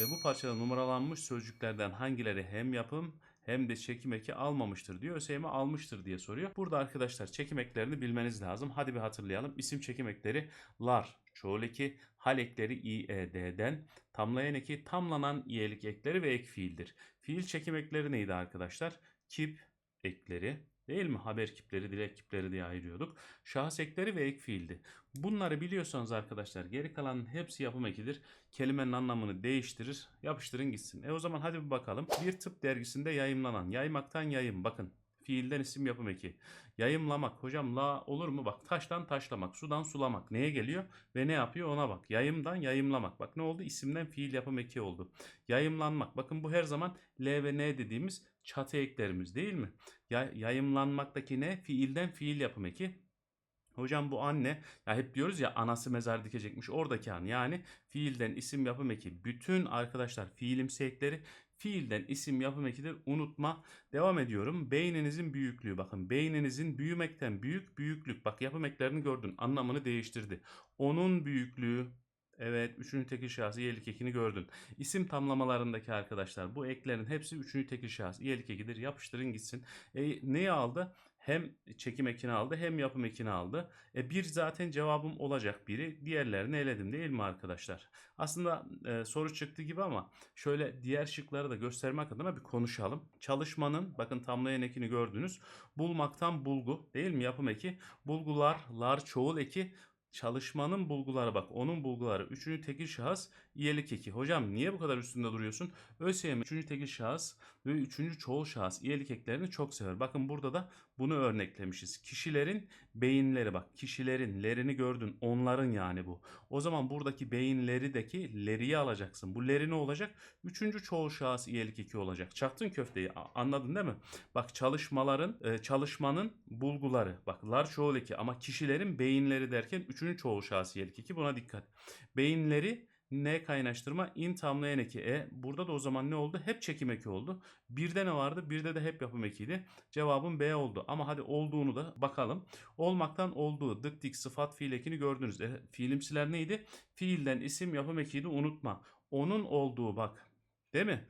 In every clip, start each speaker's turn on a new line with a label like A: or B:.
A: E, bu parçada numaralanmış sözcüklerden hangileri hem yapım hem de çekim eki almamıştır diyor. ÖSYM almıştır diye soruyor. Burada arkadaşlar çekim eklerini bilmeniz lazım. Hadi bir hatırlayalım. İsim çekim ekleri lar, çoğul eki, hal ekleri ied'den, tamlayan eki, tamlanan iyelik ekleri ve ek fiildir. Fiil çekim ekleri neydi arkadaşlar? Kip ekleri, Değil mi? Haber kipleri, dilek kipleri diye ayırıyorduk. Şahıs ekleri ve ek fiildi. Bunları biliyorsanız arkadaşlar geri kalanın hepsi yapım ekidir. Kelimenin anlamını değiştirir. Yapıştırın gitsin. E o zaman hadi bir bakalım. Bir tıp dergisinde yayımlanan. Yaymaktan yayım. Bakın. Fiilden isim yapım eki. Yayımlamak. Hocam la olur mu? Bak taştan taşlamak. Sudan sulamak. Neye geliyor? Ve ne yapıyor ona bak. Yayımdan yayımlamak. Bak ne oldu? İsimden fiil yapım eki oldu. Yayımlanmak. Bakın bu her zaman L ve N dediğimiz çatı eklerimiz değil mi? Ya, yayımlanmaktaki ne? Fiilden fiil yapım eki. Hocam bu anne ya hep diyoruz ya anası mezar dikecekmiş oradaki an. Yani fiilden isim yapım eki. Bütün arkadaşlar fiilimsi ekleri fiilden isim yapım ekidir. Unutma. Devam ediyorum. Beyninizin büyüklüğü. Bakın beyninizin büyümekten büyük büyüklük. Bak yapım eklerini gördün. Anlamını değiştirdi. Onun büyüklüğü. Evet, üçüncü tekil şahıs iyilik ekini gördün. İsim tamlamalarındaki arkadaşlar bu eklerin hepsi üçüncü tekil şahıs iyilik ekidir. Yapıştırın gitsin. E, neyi aldı? Hem çekim ekini aldı hem yapım ekini aldı. E, bir zaten cevabım olacak biri. Diğerlerini eledim değil mi arkadaşlar? Aslında e, soru çıktı gibi ama şöyle diğer şıkları da göstermek adına bir konuşalım. Çalışmanın bakın tamlayan ekini gördünüz. Bulmaktan bulgu değil mi yapım eki? Bulgular, lar çoğul eki Çalışmanın bulguları bak onun bulguları. Üçüncü tekil şahıs iyelik eki. Hocam niye bu kadar üstünde duruyorsun? ÖSYM üçüncü tekil şahıs ve üçüncü çoğul şahıs iyelik eklerini çok sever. Bakın burada da bunu örneklemişiz. Kişilerin beyinleri bak. Kişilerin lerini gördün. Onların yani bu. O zaman buradaki beyinlerideki leriyi alacaksın. Bu leri ne olacak? Üçüncü çoğul şahıs iyelik eki olacak. Çaktın köfteyi anladın değil mi? Bak çalışmaların e, çalışmanın bulguları. Bak lar çoğul eki ama kişilerin beyinleri derken üçüncü çoğul şahıs iyelik eki. Buna dikkat. Beyinleri ne kaynaştırma in tamlayan eki. E burada da o zaman ne oldu? Hep çekim eki oldu. Birde ne vardı? Birde de hep yapım ekiydi. Cevabım B oldu. Ama hadi olduğunu da bakalım. Olmaktan olduğu dık dik sıfat fiil ekini gördünüz. E, fiilimsiler neydi? Fiilden isim yapım ekiydi unutma. Onun olduğu bak. Değil mi?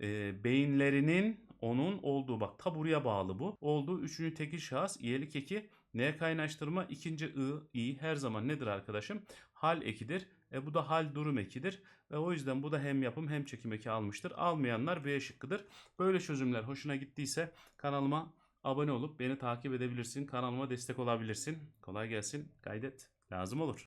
A: E, beyinlerinin onun olduğu bak ta buraya bağlı bu. Olduğu üçüncü tekil şahıs iyelik eki. Neye kaynaştırma? İkinci ı, i her zaman nedir arkadaşım? Hal ekidir. E bu da hal durum ekidir. Ve o yüzden bu da hem yapım hem çekim eki almıştır. Almayanlar B şıkkıdır. Böyle çözümler hoşuna gittiyse kanalıma abone olup beni takip edebilirsin. Kanalıma destek olabilirsin. Kolay gelsin. Kaydet. Lazım olur.